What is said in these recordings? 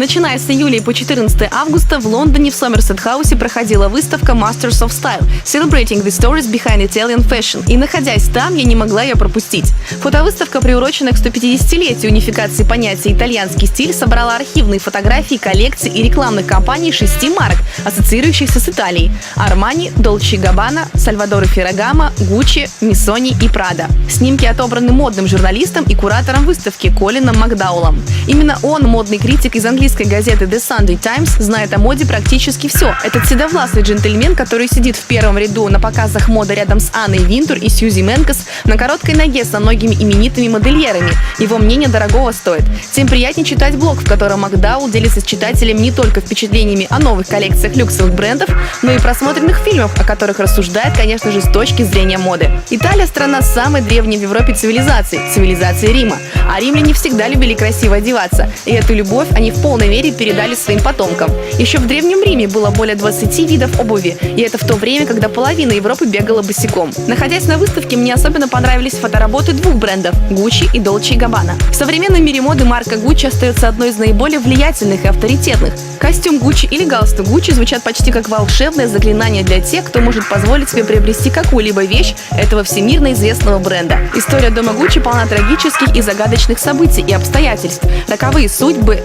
Начиная с июля и по 14 августа в Лондоне в Сомерсет-хаусе проходила выставка Masters of Style, celebrating the stories behind Italian fashion. И находясь там, я не могла ее пропустить. Фотовыставка, приуроченная к 150-летию унификации понятия «итальянский стиль», собрала архивные фотографии, коллекции и рекламных кампаний шести марок, ассоциирующихся с Италией – Armani, Dolce Gabbana, Salvatore Ferragamo, Gucci, Missoni и Prada. Снимки отобраны модным журналистом и куратором выставки Колином Макдаулом. Именно он, модный критик из английской газеты The Sunday Times, знает о моде практически все. Этот седовласый джентльмен, который сидит в первом ряду на показах моды рядом с Анной Винтур и Сьюзи Менкес на короткой ноге со многими именитыми модельерами. Его мнение дорогого стоит. Тем приятнее читать блог, в котором Макдаул делится с читателем не только впечатлениями о новых коллекциях люксовых брендов, но и просмотренных фильмов, о которых рассуждает, конечно же, с точки зрения моды. Италия – страна самой древней в Европе цивилизации – цивилизации Рима. А римляне всегда любили красиво одеваться, и эту любовь они в полной мере передали своим потомкам. Еще в Древнем Риме было более 20 видов обуви, и это в то время, когда половина Европы бегала босиком. Находясь на выставке, мне особенно понравились фотоработы двух брендов – Gucci и Dolce Gabbana. В современном мире моды марка Gucci остается одной из наиболее влиятельных и авторитетных. Костюм Gucci или галстук Gucci звучат почти как волшебное заклинание для тех, кто может позволить себе приобрести какую-либо вещь этого всемирно известного бренда. История дома Gucci полна трагических и загадочных событий и обстоятельств. Роковые судьбы,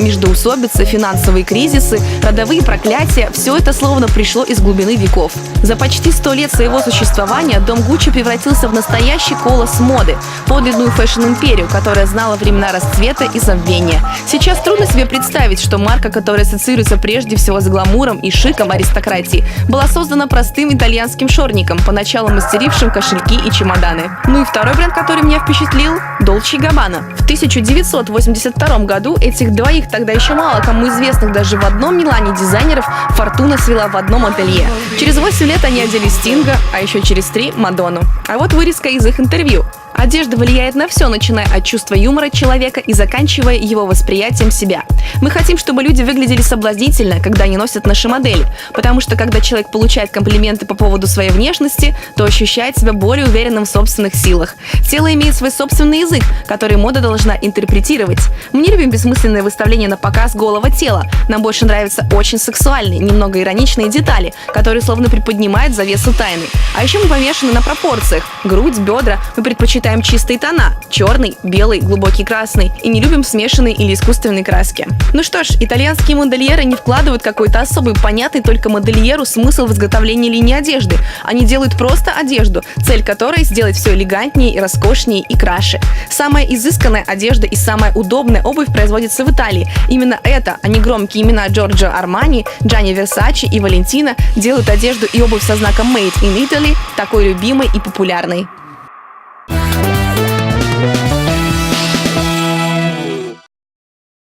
междоусобицы, финансовые кризисы, родовые проклятия – все это словно пришло из глубины веков. За почти сто лет своего существования дом Гуччи превратился в настоящий колос моды, подлинную фэшн-империю, которая знала времена расцвета и забвения. Сейчас трудно себе представить, что марка, которая ассоциируется прежде всего с гламуром и шиком аристократии, была создана простым итальянским шорником, поначалу мастерившим кошельки и чемоданы. Ну и второй бренд, который меня впечатлил – Dolce Gabbana. В 1982 году этих двоих тогда еще мало кому известных даже в одном Милане дизайнеров Фортуна свела в одном ателье. Через 8 лет они одели Стинга, а еще через 3 – Мадонну. А вот вырезка из их интервью. Одежда влияет на все, начиная от чувства юмора человека и заканчивая его восприятием себя. Мы хотим, чтобы люди выглядели соблазнительно, когда они носят наши модели, потому что когда человек получает комплименты по поводу своей внешности, то ощущает себя более уверенным в собственных силах. Тело имеет свой собственный язык, который мода должна интерпретировать. Мы не любим бессмысленное выставление на показ голого тела. Нам больше нравятся очень сексуальные, немного ироничные детали, которые словно приподнимают завесу тайны. А еще мы помешаны на пропорциях. Грудь, бедра. Мы предпочитаем предпочитаем чистые тона – черный, белый, глубокий красный, и не любим смешанные или искусственные краски. Ну что ж, итальянские модельеры не вкладывают какой-то особый, понятный только модельеру смысл в изготовлении линии одежды. Они делают просто одежду, цель которой – сделать все элегантнее роскошнее и краше. Самая изысканная одежда и самая удобная обувь производится в Италии. Именно это, а не громкие имена Джорджо Армани, Джанни Версачи и Валентина делают одежду и обувь со знаком Made in Italy такой любимой и популярной.